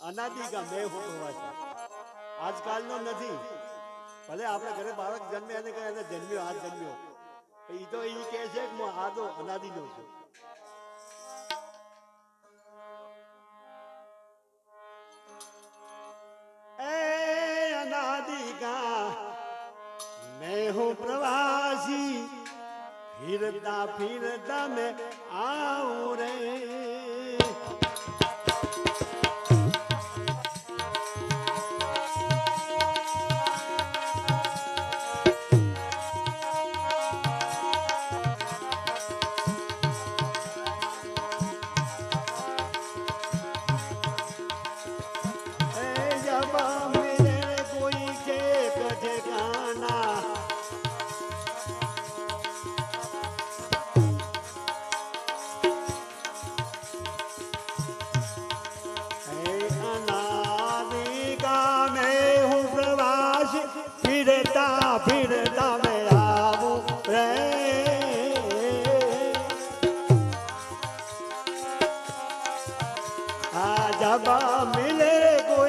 અનાદિકા બે હોવા છે આજકાલનો નથી. ભલે આપણે ઘરે બાળક જન્મે અને કહે એને જન્મ્યો, આ જન્મ્યો. એ તો એ કહે છે કે હું આદો અનાદિનો છું. मैं हूँ प्रवासी फिरता फिरता मैं आऊं रे आजबा मिले गो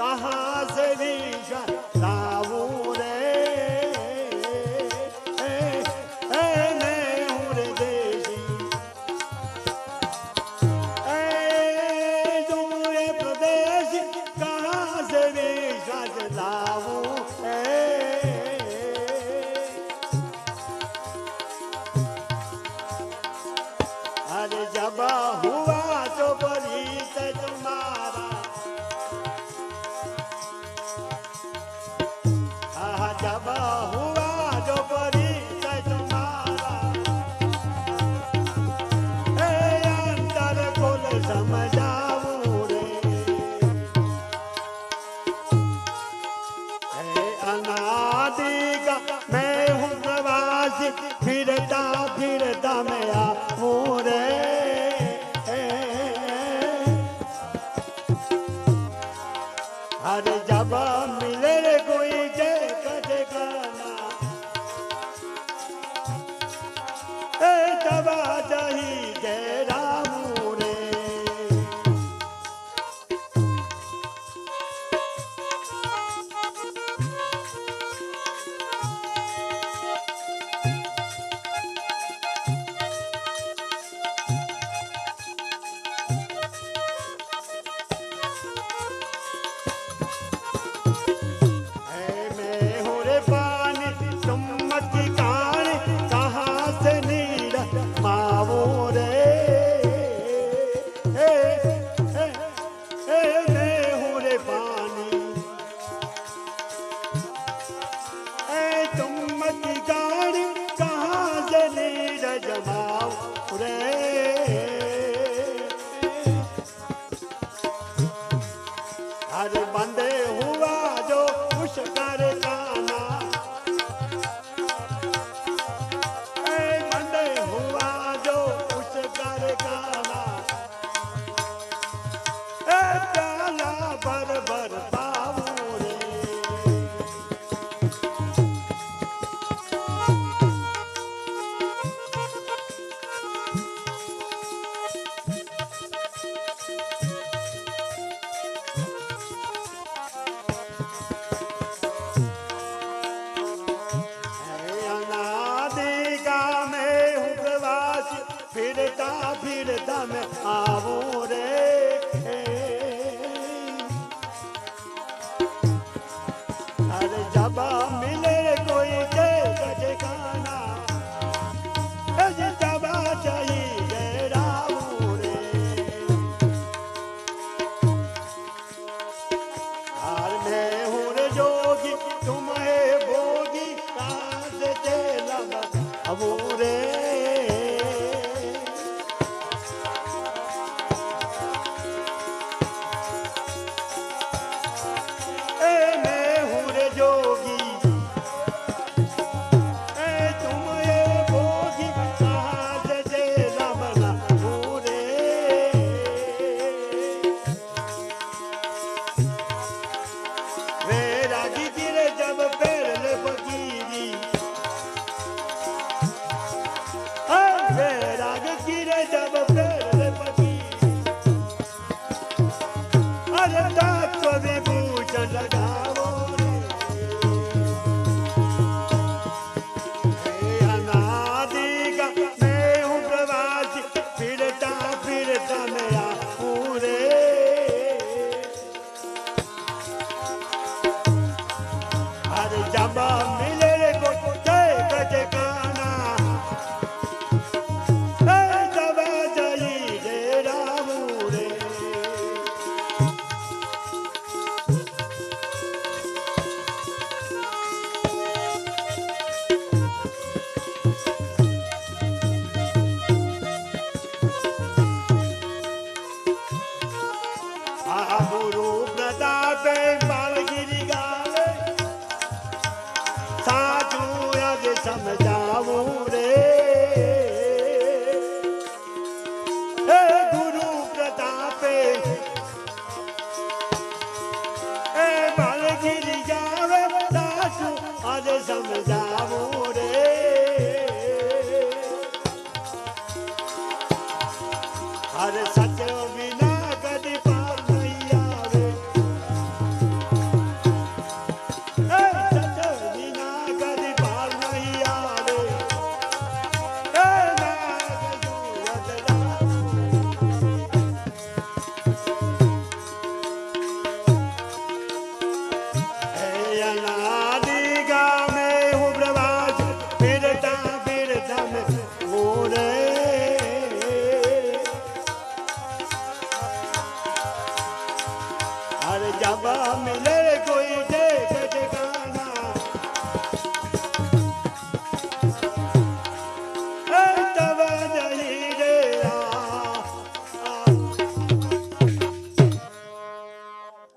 કહા જેવી લાવું રે એને હું રે દેશી એ ડુંગરે પ્રદેશ કહા જેવી સાજ લાવું હરે જબા বাজা করে બાબા. Padre Salvador. Erik und